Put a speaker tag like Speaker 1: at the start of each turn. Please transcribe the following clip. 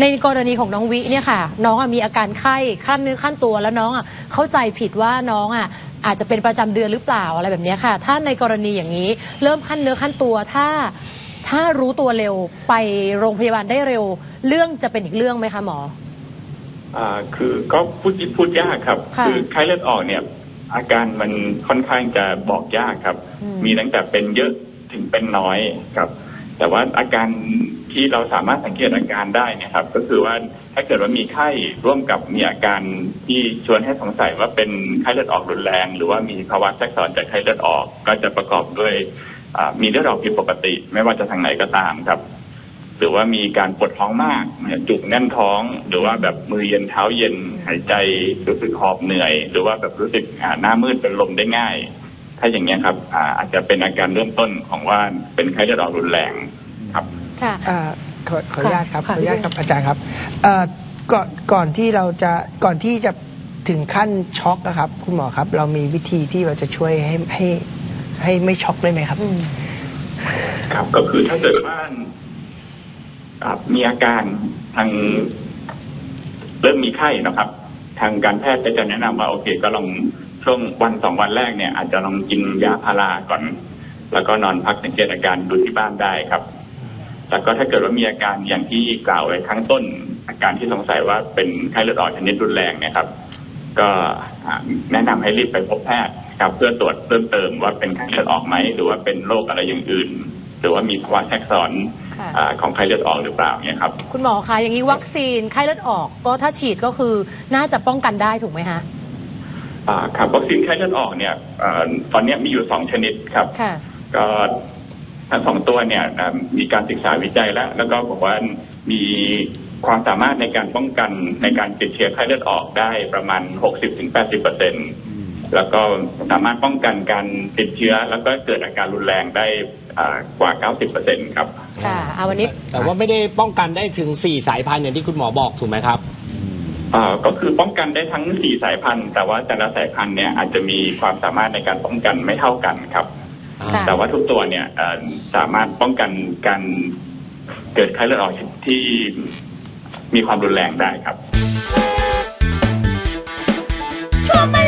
Speaker 1: ในกรณีของน้องวิเนี่ยค่ะ น้องอะมีอาการไข้ขั้นเนื้อขั้นตัวแล้วน้องอะเข้าใจผิดว่าน้องอะอาจจะเป็นประจำเดือนหรือเปล่าอะไรแบบเนี้ยค่ะ ถ้าในกรณีอย่างนี้เริ่มขั้นเนื้อขั้นตัวถ้า ถ้ารู้ตัวเร็วไปโรงพยาบาลได้เร็ว เรื่องจะเป็นอีกเรื่องไหมคะหมอ
Speaker 2: อ่าคือก็พูดพูดยากครับ
Speaker 1: ค่ะ
Speaker 2: อไข้เลือดออกเนี่ย อาการมันค่อนข้างจะบอกยากครับ
Speaker 1: อืม
Speaker 2: มีตั้งแต่เป็นเยอะถึงเป็นน้อยครับ แต่ว่าอาการที่เราสามารถสังเกตอาการได้เนะครับ ก็คือว่าถ้าเกิดว่ามีไข้ร่วมกับมีอาการที่ชวนให้สงสัยว่าเป็นไข้เลือดออกรุนแรง หรือว่ามีภาวะแทรกซ้อนจากไข้เลือดออก ก็จะประกอบด้วยมีเลือดออกผิดปกติ ไม่ว่าจะทางไหนก็ตามครับ หรือว่ามีการปวดท้องมากจุกแน่นท้อง หรือว่าแบบมือเย็นเท้าเย็นหายใจรู้สึกหอบเหนื่อย หรือว่าแบบรู้สึกอ่าหน้ามืดเป็นลมได้ง่าย ถ้าอย่างเงี้ยครับอ่าอาจจะเป็นอาการเริ่มต้นของว่าเป็นไข้เลือดออกรุนแรงครับ
Speaker 1: ค่ะ
Speaker 3: เอ่อขอขออนุญาตครับข
Speaker 1: ค่ะ
Speaker 3: ออนุญาตครับอาจารย์ครับเอ่อก่อนก่อนที่เราจะก่อนที่จะถึงขั้นช็อกนะครับ คุณหมอครับ เรามีวิธีที่เราจะช่วยให้ให้ให้ไม่ช็อกได้ไหมครับ
Speaker 1: อืม
Speaker 2: ครับก็คือถ้าเกิดว่าอ่ามีอาการทางเริ่มมีไข้นะครับ ทางการแพทย์ก็จะแนะนำว่าโอเค ก็ลอง ช่วงวันสองวันแรกเนี่ย อาจจะลองกินยาพาราก่อน แล้วก็นอนพักสังเกตอาการดูที่บ้านได้ครับ แล้วก็ถ้าเกิดว่ามีอาการอย่างที่กล่าวไว้ข้างต้น อาการที่สงสัยว่าเป็นไข้เลือดออกชนิดรุนแรงเนะครับ ก็อ่าแนะนำให้รีบไปพบแพทย์ครับ เพื่อตรวจเพิ่มเติมว่าเป็นไข้เลือดออกไหมหรือว่าเป็นโรคอะไรอย่างอื่น หรือว่ามีภาวะแทรกซ้อน
Speaker 1: ค่ะ
Speaker 2: อาของไข้เลือดออกหรือเปล่าเนี่ยครับ
Speaker 1: คุณหมอคะอย่างนี้วัคซีนไข้เลือดออกก็ถ้าฉีดก็คือน่าจะป้องกันได้ถูกไหมคะ
Speaker 2: อ่า ครับวัคซีนไข้เลือดออกเนี่ยอ่าตอนเนี้ยมีอยู่สองชนิดครับ
Speaker 1: ค่ะ
Speaker 2: ก็ทั้งสองตัวเนี่ยอ่ามีการศึกษาวิจัยแล้ว แล้วก็บอกว่ามีความสามารถในการป้องกันในการติดเชื้อไข้เลือดออกได้ประมาณ 60-80เปอร์เซ็นแล้วก็สามารถป้องกันการติดเชื้อ แล้วก็เกิดอาการรุนแรงได้อ่ากว่า 90เปอร์เซ็นครับ
Speaker 1: ค่ะเอาวันนี้
Speaker 4: แต่ว่าไม่ได้ป้องกันได้ถึง 4 สายพันธุ์อย่างที่คุณหมอบอกถูกไหมครับ
Speaker 2: อ่าก็คือป้องกันได้ทั้ง4สายพันธุ์ แต่ว่าแต่ละสายพันธุ์เนี่ยอาจจะมีความสามารถในการป้องกันไม่เท่ากันครับ
Speaker 1: ค่ะ
Speaker 2: แต่ว่าทุกตัวเนี่ยเอ่อสามารถป้องกันการเกิดไข้เลือดออกที่มีความรุนแรงได้ครับ
Speaker 5: ทั่วบ้